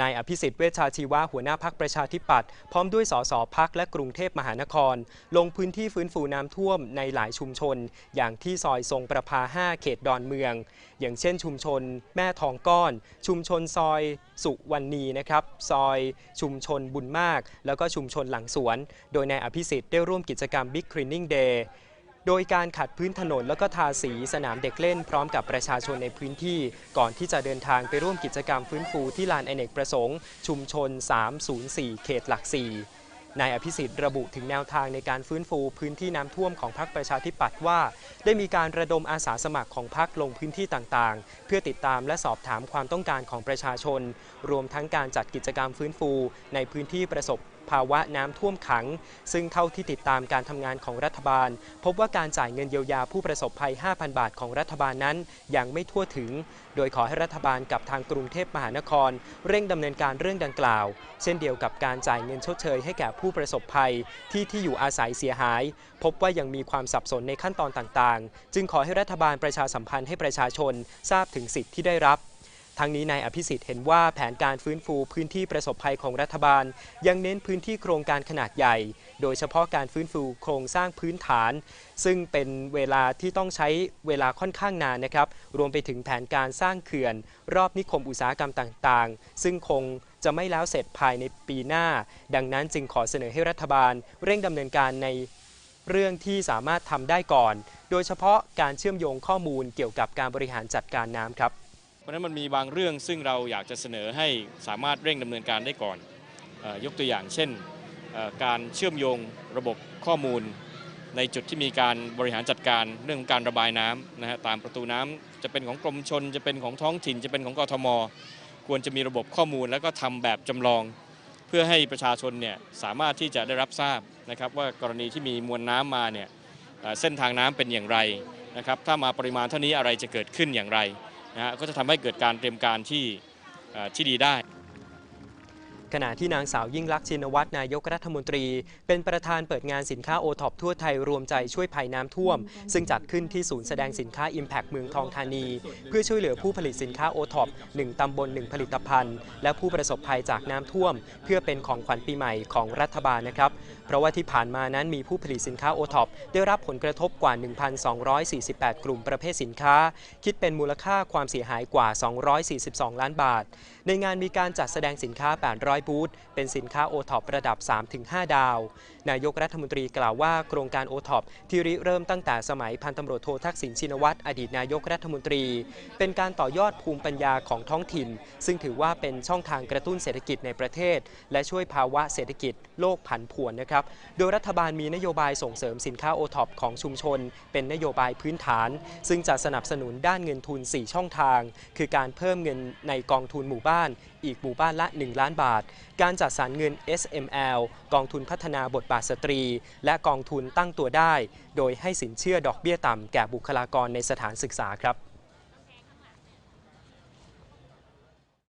นายอภิสิทธิ์เวชชาชีวะหัวหน้าพักประชาธิปัตย์พร้อมด้วยสสพักและกรุงเทพมหานคร ลงพื้นที่ฟื้นฟูน้ำท่วมในหลายชุมชน อย่างที่ซอยทรงประภา 5 เขตดอนเมือง อย่างเช่นชุมชน แม่ทองก้อน ชุมชนซอยสุวรรณีนะครับซอยชุมชนบุญมาก แล้วก็ชุมชนหลังสวน โดยนายอภิสิทธิ์ได้ร่วมกิจกรรม Big Cleaning Day โดยการขัดพื้นถนนแล้วก็ทาสีสนามเด็กเล่นพร้อมกับประชาชนในพื้นที่ ก่อนที่จะเดินทางไปร่วมกิจกรรมฟื้นฟูที่ลานอเนกประสงค์ ชุมชน 304 เขตหลัก 4 นายอภิสิทธิ์ระบุถึงแนวทางในการฟื้นฟูพื้นที่น้ำท่วมของพรรคประชาธิปัตย์ว่า ได้มีการระดมอาสาสมัครของพรรคลงพื้นที่ต่างๆ เพื่อติดตามและสอบถามความต้องการของประชาชน รวมทั้งการจัดกิจกรรมฟื้นฟู ในพื้นที่ประสบ ภาวะน้ำท่วมขัง ซึ่งเท่าที่ติดตามการทำงานของรัฐบาล พบว่าการจ่ายเงินเยียวยาผู้ประสบภัย 5,000 บาทของรัฐบาลนั้น ยังไม่ทั่วถึง โดยขอให้รัฐบาลกับทางกรุงเทพมหานคร เร่งดำเนินการเรื่องดังกล่าว เช่นเดียวกับการจ่ายเงินชดเชยให้แก่ผู้ประสบภัย ที่ที่อยู่อาศัยเสียหาย พบว่ายังมีความสับสนในขั้นตอนต่างๆ จึงขอให้รัฐบาลประชาสัมพันธ์ให้ประชาชน ทราบถึงสิทธิ์ที่ได้รับ ทั้งนี้นายอภิสิทธิ์เห็นว่าแผนการฟื้นฟูพื้นที่ประสบภัยของรัฐบาล ยังเน้นพื้นที่โครงการขนาดใหญ่ โดยเฉพาะการฟื้นฟูโครงสร้างพื้นฐาน ซึ่งเป็นเวลาที่ต้องใช้เวลาค่อนข้างนานนะครับ รวมไปถึงแผนการสร้างเขื่อน รอบนิคมอุตสาหกรรมต่างๆ ซึ่งคงจะไม่แล้วเสร็จภายในปีหน้า ดังนั้นจึงขอเสนอให้รัฐบาล เร่งดำเนินการในเรื่องที่สามารถทำได้ก่อน โดยเฉพาะการเชื่อมโยงข้อมูลเกี่ยวกับการบริหารจัดการน้ำครับ ราะฉะนั้นมันมีบางเรื่องซึ่งเราอยากจะเสนอให้สามารถเร่งดำเนินการได้ก่อนออยกตัวอย่างเช่นการเชื่อมโยงระบบข้อมูล ในจุดที่มีการบริหารจัดการเรื่องของการระบายน้ำนะฮะตามประตูน้ำจะเป็นของกรมชน จะเป็นของท้องถิ่น จะเป็นของกทม ควรจะมีระบบข้อมูล แล้วก็ทำแบบจำลอง เพื่อให้ประชาชนเนี่ยสามารถที่จะได้รับทราบนะครับว่ากรณีที่มีมวลน้ำมาเนี่ยเอ่อเส้นทางน้ำเป็นอย่างไรนะครับถ้ามาปริมาณเท่านี้อะไรจะเกิดขึ้นอย่างไร นะฮะก็จะทำให้เกิดการเตรียมการที่ที่ดีได้ ขณะที่นางสาวยิ่งลักษณ์ชินวัตรนายกรัฐมนตรี เป็นประธานเปิดงานสินค้าโอท็อปทั่วไทยรวมใจช่วยภัยน้ำท่วม ซึ่งจัดขึ้นที่ศูนย์แสดงสินค้า Impact เมืองทองธานี เพื่อช่วยเหลือผู้ผลิตสินค้าโอท็อป1ตำบล 1 ผลิตภัณฑ์ และผู้ประสบภัยจากน้ำท่วม เพื่อเป็นของขวัญปีใหม่ของรัฐบาลนะครับ เพราะว่าที่ผ่านมานั้นมีผู้ผลิตสินค้าโอท็อปได้รับผลกระทบกว่า 1,248 กลุ่มประเภทสินค้า คิดเป็นมูลค่าความเสียหายกว่า 242 ล้านบาท ในงานมีการจัดแสดงสินค้า 800บูธเป็นสินค้าโอท็อประดับ 3-5 ดาว นายกรัฐมนตรีกล่าวว่าโครงการโอท็อปที่ริเริ่มตั้งแต่สมัยพันตำรวจโททักษิณชินวัตรอดีตนายกรัฐมนตรี เป็นการต่อยอดภูมิปัญญาของท้องถิ่น ซึ่งถือว่าเป็นช่องทางกระตุ้นเศรษฐกิจในประเทศ และช่วยภาวะเศรษฐกิจโลกผันผวนนะครับ โดยรัฐบาลมีนโยบายส่งเสริมสินค้าโอท็อปของชุมชน เป็นนโยบายพื้นฐาน ซึ่งจะสนับสนุนด้านเงินทุน 4 ช่องทาง คือการเพิ่มเงินในกองทุนหมู่บ้าน อีกหมู่บ้านละ 1 ล้านบาทการจัดสรรเงิน SML กองทุนพัฒนาบทบาทสตรี และกองทุนตั้งตัวได้ โดยให้สินเชื่อดอกเบี้ยต่ำแก่บุคลากรในสถานศึกษาครับ